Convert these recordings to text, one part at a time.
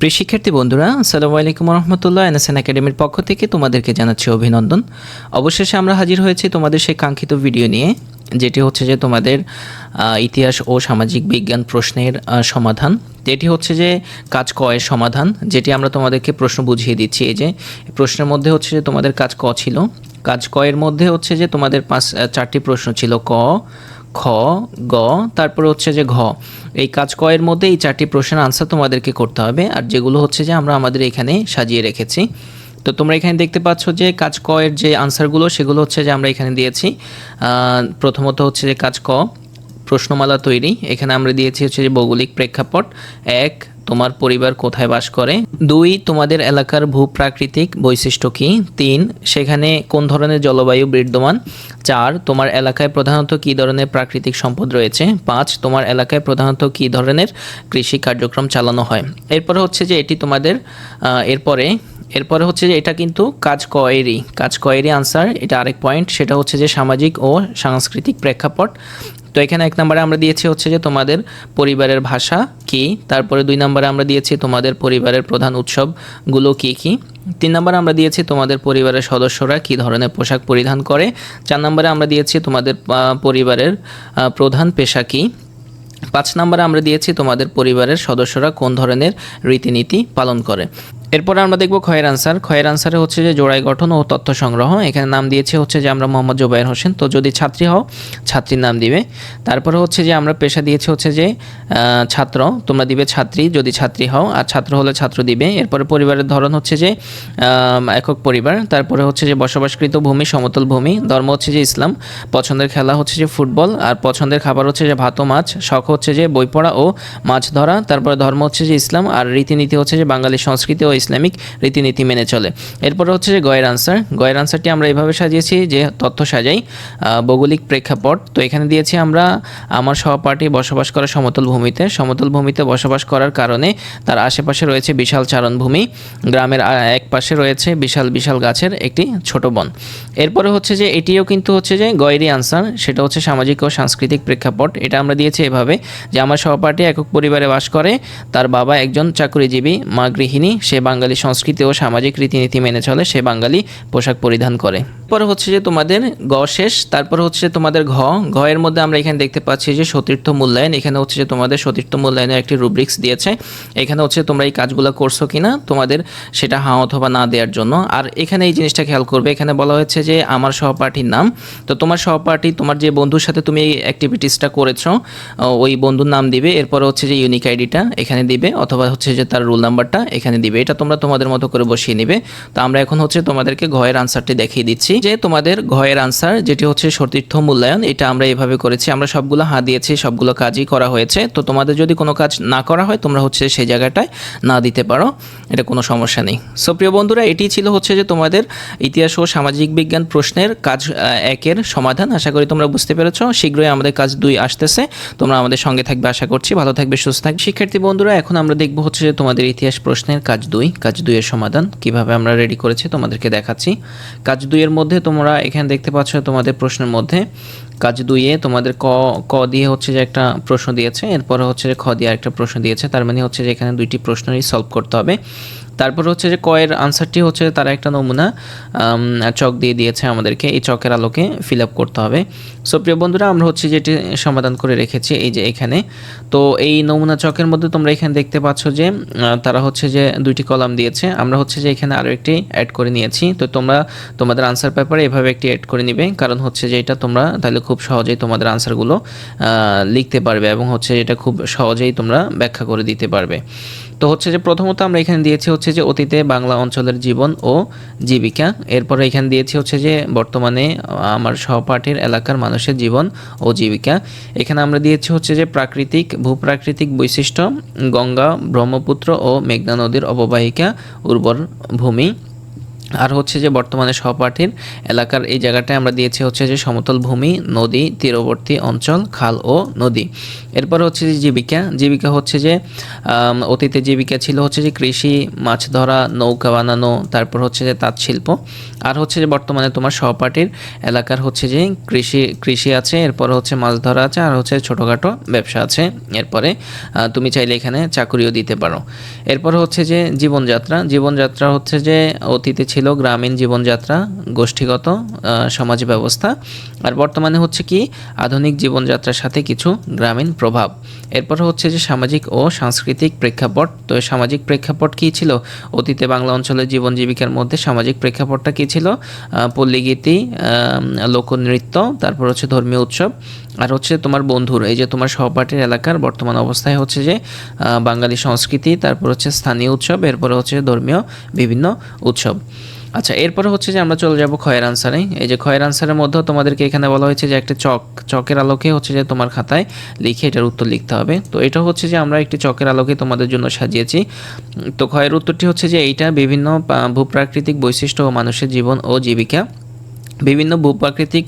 প্রিয় শিক্ষার্থী বন্ধুরা, আসসালামু আলাইকুম রহমতুল্লাহ এনএসএন একাডেমির পক্ষ থেকে তোমাদেরকে জানাচ্ছি অভিনন্দন। অবশেষে আমরা হাজির হয়েছি তোমাদের সেই কাঙ্ক্ষিত ভিডিও নিয়ে, যেটি হচ্ছে যে তোমাদের ইতিহাস ও সামাজিক বিজ্ঞান প্রশ্নের সমাধান। যেটি হচ্ছে যে কাজ ক এর সমাধান, যেটি আমরা তোমাদেরকে প্রশ্ন বুঝিয়ে দিচ্ছি। এই যে প্রশ্নের মধ্যে হচ্ছে যে তোমাদের কাজ ক ছিল। কাজ ক এর মধ্যে হচ্ছে যে তোমাদের পাঁচ চারটি প্রশ্ন ছিল। ক খ, গ, তারপরে হচ্ছে যে ঘ। এই কাজ কয়ের মধ্যে এই চারটি প্রশ্নের আনসার তোমাদেরকে করতে হবে, আর যেগুলো হচ্ছে যে আমরা আমাদের এখানে সাজিয়ে রেখেছি। তো তোমরা এখানে দেখতে পাচ্ছ যে কাজ ক এর যে আনসারগুলো সেগুলো হচ্ছে যে আমরা এখানে দিয়েছি। প্রথমত হচ্ছে যে কাজ ক, প্রশ্নমালা তৈরি। এখানে আমরা দিয়েছি হচ্ছে যে ভৌগোলিক প্রেক্ষাপট। এক তোমার পরিবার কোথায় বাস করে? দুই, তোমাদের এলাকার ভূপ্রাকৃতিক বৈশিষ্ট্য কী? তিন, সেখানে কোন ধরনের জলবায়ু বিদ্যমান? চার, তোমার এলাকায় প্রধানত কী ধরনের প্রাকৃতিক সম্পদ রয়েছে? পাঁচ, তোমার এলাকায় প্রধানত কী ধরনের কৃষি কার্যক্রম চালানো হয়? এরপরে হচ্ছে যে এটি তোমাদের এরপরে এরপরে হচ্ছে যে এটা কিন্তু কাজ কয়েরই কাজ কয়েরই আনসার এটা আরেক পয়েন্ট সেটা হচ্ছে যে সামাজিক ও সাংস্কৃতিক প্রেক্ষাপট। তো এখানে এক নম্বরে আমরা দিয়েছি হচ্ছে যে তোমাদের পরিবারের ভাষা কি, তারপরে দুই নম্বরে আমরা দিয়েছি তোমাদের পরিবারের প্রধান উৎসবগুলো কি কি, তিন নম্বরে আমরা দিয়েছি তোমাদের পরিবারের সদস্যরা কি ধরনের পোশাক পরিধান করে, চার নম্বরে আমরা দিয়েছি তোমাদের পরিবারের প্রধান পেশা কি, পাঁচ নম্বরে আমরা দিয়েছি তোমাদের পরিবারের সদস্যরা কোন ধরনের রীতিনীতি পালন করে। এরপরে আমরা দেখব খয়ের আনসার খয়ের আনসারে হচ্ছে যে জোড়াই গঠন ও তথ্য সংগ্রহ এখানে নাম দিয়েছে হচ্ছে যে আমরা মোহাম্মদ জোবায়ের হোসেন তো যদি ছাত্রী হও ছাত্রীর নাম দিবে তারপরে হচ্ছে যে আমরা পেশা দিয়েছে হচ্ছে যে ছাত্র তোমরা দিবে ছাত্রী যদি ছাত্রী হও আর ছাত্র হলে ছাত্র দিবে এরপরে পরিবারের ধরন হচ্ছে যে একক পরিবার তারপরে হচ্ছে যে বসবাসকৃত ভূমি সমতল ভূমি ধর্ম হচ্ছে যে ইসলাম পছন্দের খেলা হচ্ছে যে ফুটবল আর পছন্দের খাবার হচ্ছে যে ভাত মাছ শখ হচ্ছে যে বই পড়া ও মাছ ধরা তারপরে ধর্ম হচ্ছে যে ইসলাম আর রীতিনীতি হচ্ছে যে বাঙালি সংস্কৃতি ও ইসলামিক রীতিনীতি মেনে চলে। এরপরে হচ্ছে যে গয়ের আনসার গয়ের আনসারটি আমরা এভাবে সাজিয়েছি যে তথ্য সাজাই ভৌগোলিক প্রেক্ষাপট। তো এখানে দিয়েছি আমরা আমার সহপাঠী বসবাস করা সমতল ভূমিতে। সমতল ভূমিতে বসবাস করার কারণে তার আশেপাশে রয়েছে বিশাল চারণভূমি। গ্রামের এক পাশে রয়েছে বিশাল বিশাল গাছের একটি ছোট বন। এরপরে হচ্ছে যে এটিও কিন্তু হচ্ছে যে গয়েরই আনসার সেটা হচ্ছে সামাজিক ও সাংস্কৃতিক প্রেক্ষাপট। এটা আমরা দিয়েছি এভাবে যে আমার সহপাঠী একক পরিবারে বাস করে। তার বাবা একজন চাকরিজীবী, মা গৃহিণী, সে বাঙালি সংস্কৃতি ও সামাজিক রীতিনীতি মেনে চলে, সে বাঙালি পোশাক পরিধান করে। পরে হচ্ছে যে তোমাদের গ শেষ, তারপর হচ্ছে তোমাদের ঘ। ঘ এর মধ্যে আমরা এখানে দেখতে পাচ্ছি যে সতীর্থ মূল্যায়ন, এখানে হচ্ছে যে তোমাদের সতীর্থ মূল্যায়নের একটি রুব্রিক্স দিয়েছে। এখানে হচ্ছে তোমরা এই কাজগুলো করছ কিনা, তোমাদের সেটা হাঁ অথবা না দেওয়ার জন্য। আর এখানে এই জিনিসটা খেয়াল করবে, এখানে বলা হয়েছে যে আমার সহপাঠীর নাম। তো তোমার সহপাঠী, তোমার যে বন্ধুর সাথে তুমি এই অ্যাক্টিভিটিসটা করেছ ওই বন্ধুর নাম দিবে, এরপর হচ্ছে যে ইউনিক আইডিটা এখানে দিবে, অথবা হচ্ছে যে তার রোল নাম্বারটা এখানে দিবে। এটা তোমরা তোমাদের মতো করে বসিয়ে নিবে। তো আমরা এখন হচ্ছে তোমাদেরকে ঘয়ের আনসারটি দেখিয়ে দিচ্ছি যে তোমাদের ঘয়ের আনসার যেটি হচ্ছে সতীর্থ মূল্যায়ন, এটা আমরা এভাবে করেছি। আমরা সবগুলো হাঁ দিয়েছি, সবগুলো কাজই করা হয়েছে। তো তোমাদের যদি কোনো কাজ না করা হয়, তোমরা হচ্ছে সেই জায়গাটায় না দিতে পারো। এটা কোনো সমস্যা নেই। সো প্রিয় বন্ধুরা, এটি ছিল হচ্ছে যে তোমাদের ইতিহাস ও সামাজিক বিজ্ঞান প্রশ্নের কাজ একের সমাধান। আশা করি তোমরা বুঝতে পেরেছ। শীঘ্রই আমাদের কাজ দুই আসতেছে। তোমরা আমাদের সঙ্গে থাকবে, আশা করছি। ভালো থাকবে, সুস্থ থাকবে। শিক্ষার্থী বন্ধুরা, এখন আমরা দেখব হচ্ছে যে তোমাদের ইতিহাস প্রশ্নের কাজ দুই। কাজ দুইয়ের সমাধান, কীভাবে আমরা রেডি করেছি তোমাদেরকে দেখাচ্ছি। কাজ দুইয়ের মধ্যে তোমরা এখানে দেখতে পাচ্ছ তোমাদের প্রশ্নের মধ্যে, কাজ দুইয়ে তোমাদের ক ক দিয়ে হচ্ছে যে একটা প্রশ্ন দিয়েছে, এরপরে হচ্ছে যে খ দিয়ে একটা প্রশ্ন দিয়েছে, তার মানে হচ্ছে যে এখানে দুইটি প্রশ্নই সলভ করতে হবে। তারপর হচ্ছে যে কয়ের আনসারটি হচ্ছে তারা একটা নমুনা চক দিয়ে দিয়েছে আমাদেরকে। এই চকের আলোকে ফিল আপ করতে হবে। সো প্রিয় বন্ধুরা, আমরা হচ্ছে যেটি সমাধান করে রেখেছি, এই যে এখানে। তো, এই নমুনা চকের মধ্যে তোমরা এখানে দেখতে পাচ্ছ যে তারা হচ্ছে যে দুইটি কলাম দিয়েছে। আমরা হচ্ছে যে এখানে আরও একটি অ্যাড করে নিয়েছি। তো, তোমরা তোমাদের আনসার পেপারে এভাবে একটি অ্যাড করে নিবে। কারণ হচ্ছে যে এটা তোমরা তাহলে খুব সহজেই তোমাদের আনসারগুলো লিখতে পারবে এবং হচ্ছে এটা খুব সহজেই তোমরা ব্যাখ্যা করে দিতে পারবে। তো হচ্ছে যে প্রথমত আমরা এখানে দিয়েছি হচ্ছে যে অতীতে বাংলা অঞ্চলের জীবন ও জীবিকা। এরপরে এখানে দিয়েছি হচ্ছে যে বর্তমানে আমার সহপাঠীর এলাকার মানুষের জীবন ও জীবিকা। এখানে আমরা দিয়েছি হচ্ছে যে প্রাকৃতিক, ভূপ্রাকৃতিক বৈশিষ্ট্য, গঙ্গা, ব্রহ্মপুত্র ও মেঘনা নদীর অববাহিকা, উর্বর ভূমি। আর হচ্ছে যে বর্তমানে সহপাঠীর এলাকার এই জায়গাটায় আমরা দিয়েছি হচ্ছে যে সমতল ভূমি, নদী, তীরবর্তী অঞ্চল, খাল ও নদী। এরপর হচ্ছে যে জীবিকা। জীবিকা হচ্ছে যে অতীতে জীবিকা ছিল হচ্ছে যে কৃষি, মাছ ধরা, নৌকা বানানো, তারপর হচ্ছে যে তাঁত শিল্প। আর হচ্ছে যে বর্তমানে তোমার সহপাঠীর এলাকার হচ্ছে যে কৃষি কৃষি আছে, এরপর হচ্ছে মাছ ধরা আছে, আর হচ্ছে ছোটোখাটো ব্যবসা আছে। এরপরে তুমি চাইলে এখানে চাকুরিও দিতে পারো। এরপর হচ্ছে যে জীবনযাত্রা। জীবনযাত্রা হচ্ছে যে অতীতে ছিল গ্রামীণ জীবনযাত্রা, গোষ্ঠীগত সমাজ ব্যবস্থা। আর বর্তমানে হচ্ছে কি, আধুনিক জীবনযাত্রার সাথে কিছু গ্রামীণ প্রভাব। এরপর হচ্ছে যে সামাজিক ও সাংস্কৃতিক প্রেক্ষাপট। তো সামাজিক প্রেক্ষাপট কী ছিল? অতীতে বাংলা অঞ্চলের জীবন জীবিকার মধ্যে সামাজিক প্রেক্ষাপটটা কী ছিল? পল্লীগীতি লোকনৃত্য, তারপর হচ্ছে ধর্মীয় উৎসব। আর হচ্ছে তোমার বন্ধুর, এই যে তোমার সহপাঠীর এলাকার বর্তমান অবস্থায় হচ্ছে যে বাঙালি সংস্কৃতি, তারপর হচ্ছে স্থানীয় উৎসব, এরপরে হচ্ছে ধর্মীয় বিভিন্ন উৎসব। আচ্ছা এরপরে হচ্ছে যে আমরা চলে যাব ক্ষয়ের আনসারে। এই যে ক্ষয়ের আনসারের মধ্যেও তোমাদেরকে এখানে বলা হয়েছে যে, একটা চক, চকের আলোকে হচ্ছে যে তোমার খাতায় লিখে এটার উত্তর লিখতে হবে। তো এটা হচ্ছে যে আমরা একটি চকের আলোকে তোমাদের জন্য সাজিয়েছি। তো ক্ষয়ের উত্তরটি হচ্ছে যে, এইটা বিভিন্ন ভূপ্রাকৃতিক বৈশিষ্ট্য ও মানুষের জীবন ও জীবিকা। বিভিন্ন ভূপ্রাকৃতিক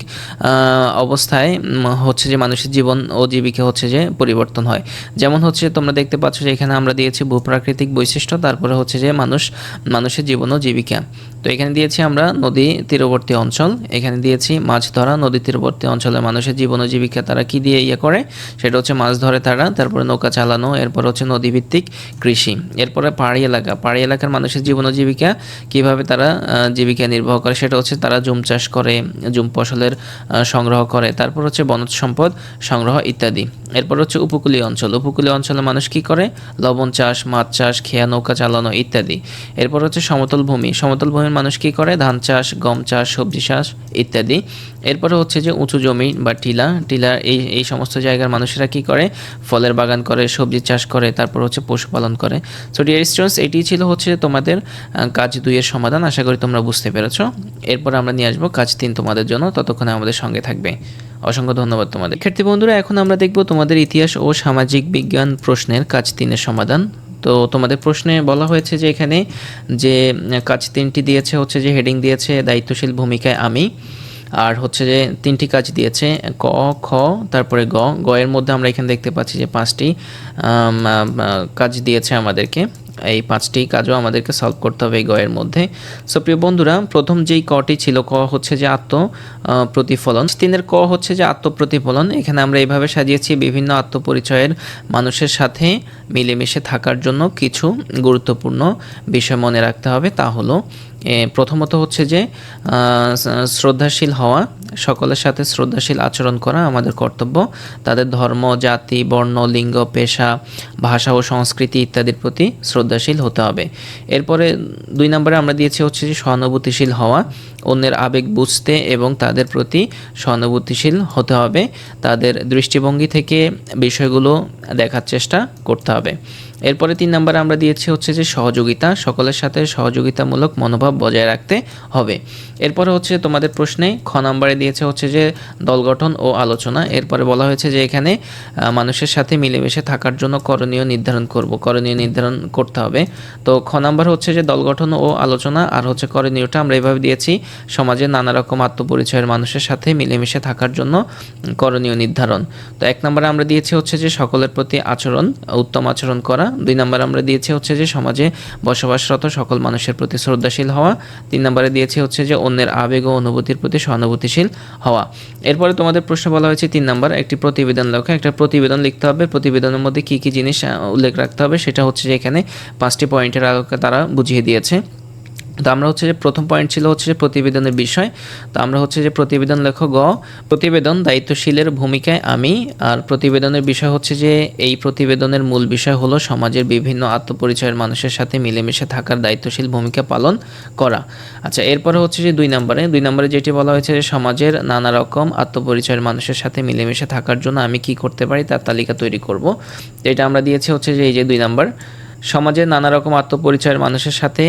অবস্থায় হচ্ছে যে মানুষের জীবন ও জীবিকা হচ্ছে যে পরিবর্তন হয়। যেমন হচ্ছে তোমরা দেখতে পাচ্ছ যে এখানে আমরা দিয়েছি ভূপ্রাকৃতিক বৈশিষ্ট্য, তারপরে হচ্ছে যে মানুষ, মানুষের জীবন ও জীবিকা। তো এখানে দিয়েছি আমরা নদী তীরবর্তী অঞ্চল। এখানে দিয়েছি মাছ ধরা নদী তীরবর্তী অঞ্চলের মানুষের জীবন জীবিকা তারা কি দিয়ে ইয়ে করে? সেটা হচ্ছে মাছ ধরে তারা, তারপরে নৌকা চালানো, এরপর হচ্ছে নদীভিত্তিক কৃষি। এরপরে পাহাড়ি এলাকা, পাহাড়ি এলাকার মানুষের জীবন জীবিকা কীভাবে তারা জীবিকা নির্বাহ করে? সেটা হচ্ছে তারা জুম চাষ করে, জুম ফসলের সংগ্রহ করে। তারপর হচ্ছে বনজ সম্পদ সংগ্রহ ইত্যাদি। এরপর হচ্ছে উপকূলীয় অঞ্চল, উপকূলীয় অঞ্চলে মানুষ কি করে? লবণ চাষ, মাছ চাষ, খেয়া, নৌকা চালানো ইত্যাদি। এরপর হচ্ছে সমতল ভূমি, সমতল ভূমির মানুষ কি করে? ধান চাষ, গম চাষ, সবজি চাষ ইত্যাদি। এরপরে হচ্ছে যে উঁচু জমি বা টিলা। টিলা এই এই সমস্ত জায়গার মানুষেরা কি করে? ফলের বাগান করে, সবজি চাষ করে, তারপর হচ্ছে পশুপালন করে। সো ডিয়ার স্টুডেন্টস এটি ছিল হচ্ছে তোমাদের কাজ দুইয়ের সমাধান। আশা করি তোমরা বুঝতে পেরেছ। এরপর আমরা নিয়ে আসব কাজ তিন তোমাদের জন্য। ততক্ষণে আমাদের সঙ্গে থাকবে। অসংখ্য ধন্যবাদ তোমাদের। শিক্ষার্থী বন্ধুরা, এখন আমরা দেখব তোমাদের ইতিহাস ও সামাজিক বিজ্ঞান প্রশ্নের কাজ তিনের সমাধান। তো তোমাদের প্রশ্নে বলা হয়েছে যে এখানে যে কাজ তিনটি দিয়েছে, হচ্ছে যে হেডিং দিয়েছে, দায়িত্বশীল ভূমিকায় আমি, আর হচ্ছে যে তিনটি কাজ দিয়েছে, ক, খ, তারপরে গ গ এর মধ্যে আমরা এখানে দেখতে পাচ্ছি যে পাঁচটি কাজ দিয়েছে আমাদেরকে। এই পাঁচটি কাজও আমাদেরকে সলভ করতে হবে এই গয়ের মধ্যে। সো প্রিয় বন্ধুরা, প্রথম যেই কটি ছিল, ক হচ্ছে যে আত্ম প্রতিফলন। তিনের ক হচ্ছে যে আত্মপ্রতিফলন। এখানে আমরা এইভাবে সাজিয়েছি বিভিন্ন আত্মপরিচয়ের মানুষের সাথে মিলেমিশে থাকার জন্য কিছু গুরুত্বপূর্ণ বিষয় মনে রাখতে হবে। তা হলো প্রথমত হচ্ছে যে শ্রদ্ধাশীল হওয়া, সকলের সাথে শ্রদ্ধাশীল আচরণ করা আমাদের কর্তব্য। তাদের ধর্ম, জাতি, বর্ণ, লিঙ্গ, পেশা, ভাষা ও সংস্কৃতি ইত্যাদির প্রতি শ্রদ্ধাশীল হতে হবে। এরপরে দুই নম্বরে আমরা দিয়েছি হচ্ছে যে, সহানুভূতিশীল হওয়া, অন্যের আবেগ বুঝতে এবং তাদের প্রতি সহানুভূতিশীল হতে হবে। তাদের দৃষ্টিভঙ্গি থেকে বিষয়গুলো দেখার চেষ্টা করতে হবে। এরপরে তিন নম্বরে আমরা দিয়েছি হচ্ছে যে সহযোগিতা, সকলের সাথে সহযোগিতামূলক মনোভাব বজায় রাখতে হবে। এরপরে হচ্ছে তোমাদের প্রশ্নে খ নম্বরে দিয়েছে হচ্ছে যে দল গঠন ও আলোচনা। এরপরে বলা হয়েছে যে এখানে মানুষের সাথে মিলেমিশে থাকার জন্য করণীয় নির্ধারণ করব, করণীয় নির্ধারণ করতে হবে। তো খ নম্বর হচ্ছে যে দল গঠন ও আলোচনা আর হচ্ছে করণীয়টা আমরা এভাবে দিয়েছি সমাজের নানা রকম আত্মপরিচয়ের মানুষের সাথে মিলেমিশে থাকার জন্য করণীয় নির্ধারণ। তো এক নম্বরে আমরা দিয়েছি হচ্ছে যে সকলের প্রতি আচরণ, উত্তম আচরণ করা দুই নম্বর আমরা দিয়েছি হচ্ছে যে সমাজে বসবাসরত সকল মানুষের প্রতি শ্রদ্ধাশীল হওয়া। তিন নম্বরে দিয়েছি হচ্ছে যে অন্যের আবেগ ও অনুভূতির প্রতি সহানুভূতিশীল হওয়া। এরপরে তোমাদের প্রশ্ন বলা হয়েছে তিন নম্বর, একটি প্রতিবেদন লেখা। একটা প্রতিবেদন লিখতে হবে। প্রতিবেদনের মধ্যে কী কী জিনিস উল্লেখ রাখতে হবে? সেটা হচ্ছে যে এখানে পাঁচটি পয়েন্টের আলোকে তারা বুঝিয়ে দিয়েছে। তো আমরা হচ্ছে যে প্রথম পয়েন্ট ছিল হচ্ছে যে প্রতিবেদনের বিষয়। তো আমরা হচ্ছে যে প্রতিবেদন লেখ গ। প্রতিবেদন দায়িত্বশীলের ভূমিকায় আমি, আর প্রতিবেদনের বিষয় হচ্ছে যে এই প্রতিবেদনের মূল বিষয় হলো সমাজের বিভিন্ন আত্মপরিচয়ের মানুষের সাথে মিলেমিশে থাকার দায়িত্বশীল ভূমিকা পালন করা। আচ্ছা এরপরে হচ্ছে যে দুই নম্বরে। দুই নম্বরে যেটি বলা হয়েছে যে সমাজের নানা রকম আত্মপরিচয়ের মানুষের সাথে মিলেমিশে থাকার জন্য আমি কি করতে পারি তার তালিকা তৈরি করব। এটা আমরা দিয়েছি হচ্ছে যে এই যে দুই নম্বর। সমাজের নানা রকম আত্মপরিচয়ের মানুষের সাথে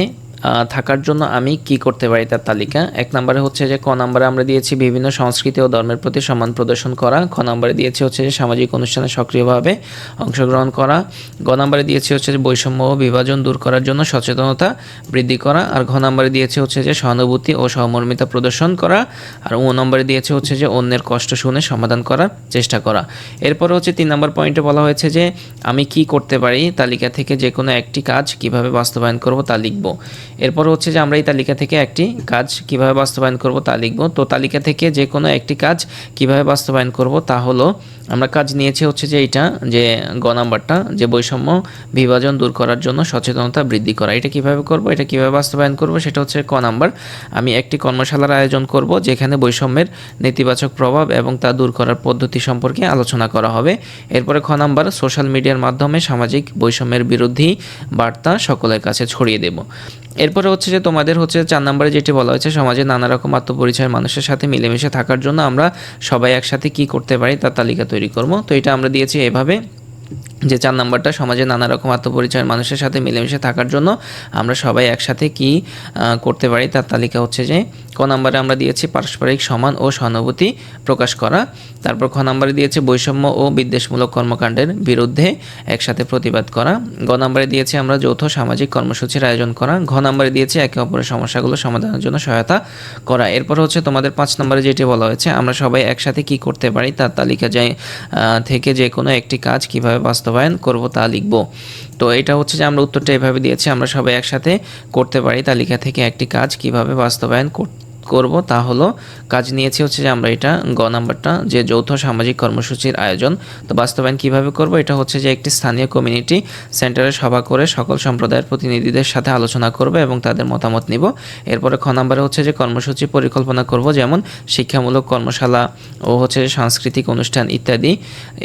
থাকার জন্য আমি কি করতে পারি তার তালিকা? এক নম্বরে হচ্ছে যে, ক নম্বরে আমরা দিয়েছি বিভিন্ন সংস্কৃতি ও ধর্মের প্রতি সম্মান প্রদর্শন করা। খ নম্বরে দিয়েছি হচ্ছে যে, সামাজিক অনুষ্ঠানে সক্রিয়ভাবে অংশগ্রহণ করা। গ নম্বরে দিয়েছি হচ্ছে যে, বৈষম্য ও বিভাজন দূর করার জন্য সচেতনতা বৃদ্ধি করা। আর ঘ নম্বরে দিয়েছে হচ্ছে যে, সহানুভূতি ও সহমর্মিতা প্রদর্শন করা। আর ও নম্বরে দিয়েছে হচ্ছে যে, অন্যের কষ্ট শুনে সমাধান করার চেষ্টা করা। এরপর হচ্ছে তিন নম্বর পয়েন্টে বলা হয়েছে যে, আমি কি করতে পারি? তালিকা থেকে যে কোনো একটি কাজ কীভাবে বাস্তবায়ন করব তা লিখব। এরপর হচ্ছে যে আমরা এই তালিকা থেকে একটি কাজ কীভাবে বাস্তবায়ন করব তা লিখব। তো তালিকা থেকে যে কোনো একটি কাজ কীভাবে বাস্তবায়ন করব তা হলো আমরা কাজ নিয়েছি হচ্ছে যে এইটা, যে গ নাম্বারটা, যে বৈষম্য বিভাজন দূর করার জন্য সচেতনতা বৃদ্ধি করা। এটা কীভাবে করব, এটা কীভাবে বাস্তবায়ন করব, সেটা হচ্ছে ক নাম্বার। আমি একটি কর্মশালার আয়োজন করব, যেখানে বৈষম্যের নেতিবাচক প্রভাব এবং তা দূর করার পদ্ধতি সম্পর্কে আলোচনা করা হবে। এরপরে খ নাম্বার, সোশ্যাল মিডিয়ার মাধ্যমে সামাজিক বৈষম্যের বিরোধী বার্তা সকলের কাছে ছড়িয়ে দেব। এরপরে হচ্ছে যে তোমাদের হচ্ছে চার নম্বরে যেটি বলা হয়েছে, সমাজে নানা রকম আত্মপরিচয়ের মানুষের সাথে মিলেমিশে থাকার জন্য আমরা সবাই একসাথে কি করতে পারি, তার তালিকা তৈরি করব। তো এটা আমরা দিয়েছি এভাবে। যে চার নাম্বারটা, সমাজে নানা রকম আত্মপরিচয়ের মানুষের সাথে মিলেমিশে থাকার জন্য আমরা সবাই একসাথে কি করতে পারি তার তালিকা হচ্ছে যে, ক নাম্বারে আমরা দিয়েছি পারস্পরিক সমান ও সহানুভূতি প্রকাশ করা। তারপর খ নাম্বারে দিয়েছে বৈষম্য ও বিদ্বেষমূলক কর্মকাণ্ডের বিরুদ্ধে একসাথে প্রতিবাদ করা। গ নাম্বারে দিয়েছে আমরা যৌথ সামাজিক কর্মসূচির আয়োজন করা। ঘ নাম্বারে দিয়েছে একে অপরের সমস্যাগুলো সমাধানের জন্য সহায়তা করা। এরপর হচ্ছে তোমাদের পাঁচ নম্বরে যেটি বলা হয়েছে, আমরা সবাই একসাথে কি করতে পারি তার তালিকা যায় থেকে যে কোনো একটি কাজ কীভাবে বাস্তবায়ন করব তা লিখব। তো এটা হচ্ছে যে আমরা উত্তরটা এভাবে দিয়েছি, আমরা সবাই একসাথে করতে পারি তালিকা থেকে একটি কাজ কীভাবে বাস্তবায়ন কর- করব, তা হলো কাজ নিয়েছি হচ্ছে যে আমরা এটা গ নাম্বারটা, যে যৌথ সামাজিক কর্মসূচির আয়োজন। তো বাস্তবায়ন কীভাবে করব? এটা হচ্ছে যে একটি স্থানীয় কমিউনিটি সেন্টারে সভা করে সকল সম্প্রদায়ের প্রতিনিধিদের সাথে আলোচনা করব এবং তাদের মতামত নিব। এরপরে খ নাম্বারে হচ্ছে যে কর্মসূচি পরিকল্পনা করব, যেমন শিক্ষামূলক কর্মশালা ও হচ্ছে সাংস্কৃতিক অনুষ্ঠান ইত্যাদি।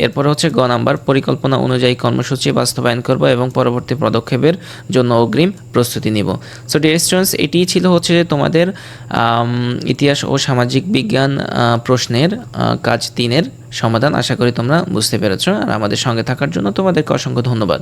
এরপরে হচ্ছে গ নাম্বার, পরিকল্পনা অনুযায়ী কর্মসূচি বাস্তবায়ন করব এবং পরবর্তী পদক্ষেপের জন্য অগ্রিম প্রস্তুতি নিব। সো ডিয়ার স্টুডেন্টস এটিই ছিল হচ্ছে যে তোমাদের ইতিহাস ও সামাজিক বিজ্ঞান প্রশ্নের কাজ তিনের সমাধান আশা করি তোমরা বুঝতে পেরেছ। আর আমাদের সঙ্গে থাকার জন্য তোমাদেরকে অসংখ্য ধন্যবাদ।